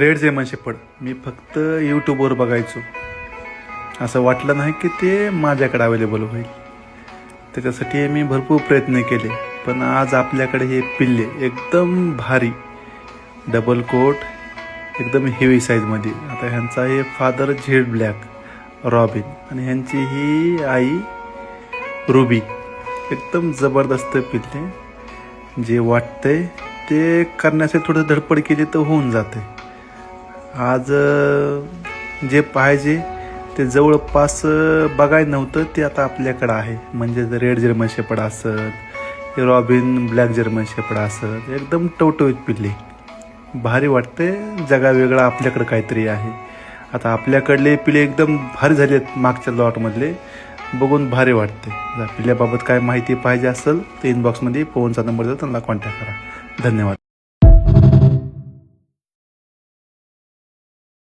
Red जेमन shaped मी फक्त यूट्यूबवर बघायचो. असं वाटलं नाही की ते माझ्याकडे अवेलेबल होईल. त्याच्यासाठी मी भरपूर प्रयत्न केले पण आज आपल्याकडे हे पिल्ले एकदम भारी डबल कोट एकदम हेवी साईजमध्ये आता ह्यांचा हे फादर झेड ब्लॅक रॉबिन आणि ह्यांची ही आई रुबी एकदम जबरदस्त पिल्ले. जे वाटतंय ते करण्यासाठी थोडं धडपड केली तर होऊन जाते. आज जे पाहिजे ते जवळपास बघायला नव्हतं ते आता आपल्याकडं आहे. म्हणजे रेड जर्मन शेपड असत रॉबिन ब्लॅक जर्मन शेपड असत एकदम टवटवीत पिल्ले. भारी वाटते जगा वेगळा आपल्याकडं काहीतरी आहे. आता आपल्याकडले पिले एकदम भारी झाले आहेत मागच्या लॉटमधले. बघून भारी वाटते जर पिल्याबाबत काय माहिती पाहिजे असेल तर इनबॉक्समध्ये फोनचा नंबर देतो त्यांना कॉन्टॅक्ट करा. धन्यवाद.